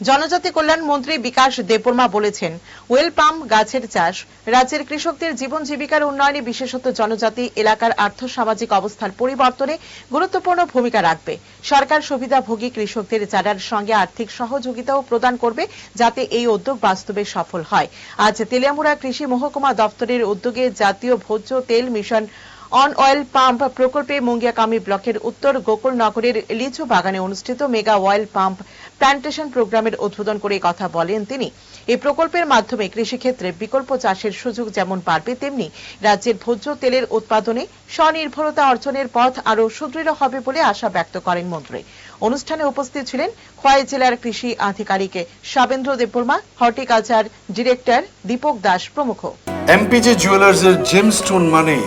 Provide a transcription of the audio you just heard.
জনজাতি কল্যাণ মন্ত্রী বিকাশ দেববর্মা বলেছেন, ওয়েল পাম গাছের চাষ রাজ্যের কৃষকদের জীবন জীবিকার উন্নয়নে বিশেষত জনজাতি, এলাকার আর্থ সামাজিক অবস্থার পরিবর্তনে গুরুত্বপূর্ণ ভূমিকা রাখবে। সরকার সুবিধাভোগী কৃষকদের চারার সঙ্গে আর্থিক সহযোগিতাও প্রদান করবে যাতে এই উদ্যোগ বাস্তবে সফল হয়। আজ তেলিয়ামুড়া কৃষি মহকুমা দপ্তরের উদ্যোগে জাতীয় ভোজ্য তেল মিশন অন অয়েল পাম্প প্রকল্পে মুঙ্গিয়াকামি ব্লকের উত্তর গোকুলনগরের লিচু বাগানে অনুষ্ঠিত মেগা অয়েল পাম্প প্ল্যান্টেশন প্রোগ্রামের উদ্বোধন করে কথা বলেন তিনি। এই প্রকল্পের মাধ্যমে কৃষিক্ষেত্রে বিকল্প চাষের সুযোগ যেমন বাড়বে, তেমনি রাজ্যের ভোজ্য তেলের উৎপাদনে স্বনির্ভরতা অর্জনের পথ আরও সুদৃঢ় হবে বলে আশা ব্যক্ত করেন মন্ত্রী। অনুষ্ঠানে উপস্থিত ছিলেন খোয়াই জেলার কৃষি আধিকারিক সাবেন্দ্র দেববর্মা, হর্টিকালচার ডিরেক্টর দীপক দাস প্রমুখ। এমপিজে জুয়েলার্স এর জেমস্টোন মানেই